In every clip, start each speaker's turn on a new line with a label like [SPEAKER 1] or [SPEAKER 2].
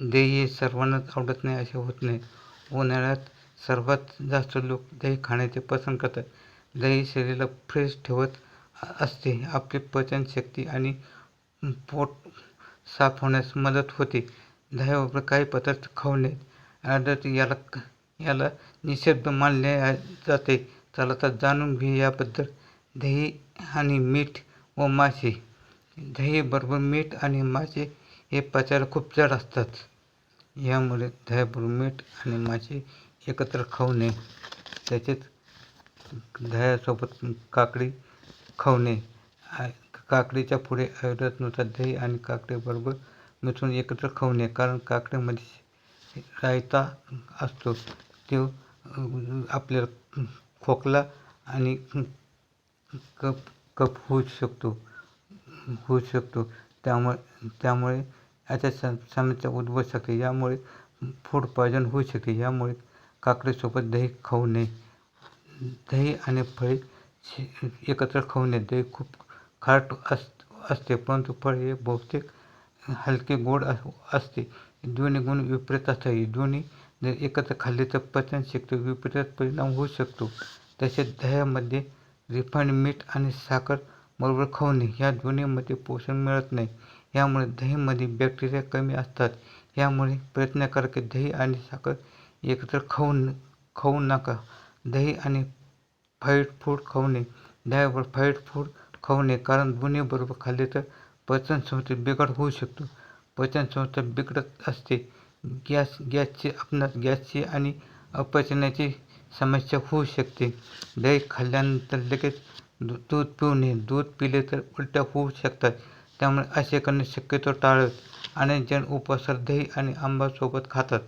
[SPEAKER 1] दही हे सर्वांनाच आवडत नाही असे होत नाही. उन्हाळ्यात सर्वात जास्त लोक दही खाण्याचे पसंत करतात. दही शरीराला फ्रेश ठेवत असते. आपली पचनशक्ती आणि पोट साफ होण्यास मदत होते. दह्याबरोबर काही पदार्थ खाऊ नयेत. याला याला निषिद्ध मानले जाते. चला तर जाणून घेऊ याबद्दल. दही आणि मीठ व मासे. दहीबरोबर मीठ आणि मासे हे पचायला खूप जड असतात. यामुळे दह्याबरोबर मीठ आणि मासे एकत्र खाऊ नये. त्याचेच दह्यासोबत काकडी खाऊ नये. काकडीच्या पुढे आयुर्वेदानुसार दही आणि काकडीबरोबर मिसळून एकत्र खाऊ नये. कारण काकडीमध्ये रायता असतो. तो आपल्याला खोकला आणि कप कप होऊ शकतो. होऊ शकतो. त्यामुळे त्यामुळे याच्या सम समस्या उद्भवू शकते यामुळे फूड पॉयझन होऊ शकते यामुळे काकडीसोबत दही खाऊ नये. दही आणि फळे एकत्र खाऊ नये. दही खूप खारट अस असते परंतु फळ हे बहुतेक हलके गोड असते. दोन्ही गुण विपरीत असतात. दोन्ही जर एकत्र खाल्ले तर पचन शकतो विपरीत परिणाम होऊ शकतो. तसेच दह्यामध्ये रिफाईंड मीठ आणि साखर बरोबर खाऊ नये. ह्या दोन्हीमध्ये पोषण मिळत नाही. यामुळे दहीमध्ये बॅक्टेरिया कमी असतात. यामुळे प्रयत्न करा की दही आणि साखर एकत्र खाऊ खाऊ नका. दही आणि फाईट फूड खाऊ नये दह्यावर फाईट फूड खाऊ नये कारण दोन्हीबरोबर खाल्ले तर पचनसंस्थेत बिघाड होऊ शकतो. पचनसंस्था बिघडत असते. गॅस गॅसची आपणास गॅसची आणि अपचनाची समस्या होऊ शकते. दही खाल्ल्यानंतर लगेच दूध पिऊ नये दूध पिले तर उलट्या होऊ शकतात. त्यामुळे असे करणे शक्यतो टाळावे अनेक जण उपासर दही आणि आंबा सोबत खातात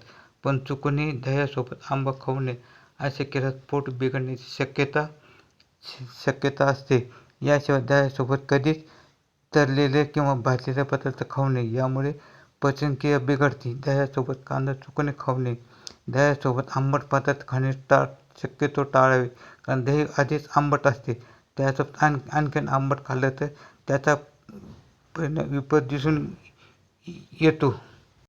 [SPEAKER 1] पण चुकूनही दह्यासोबत आंबा खाऊ नये असे केल्यास पोट बिघडण्याची शक्यता शक्यता असते. याशिवाय दह्यासोबत कधीच तरलेले किंवा भाजलेले पदार्थ खाऊ नये. यामुळे पचनक्रिया बिघडते. दह्यासोबत कांदा चुकून खाऊ नये. दह्यासोबत आंबट पदार्थ खाणे टाळ शक्यतो टाळावे कारण दही आधीच आंबट असते. त्यासोबत आण आणखीन आंबट खाल्लं तर त्याचा परिणाम विपत दिसून येतो.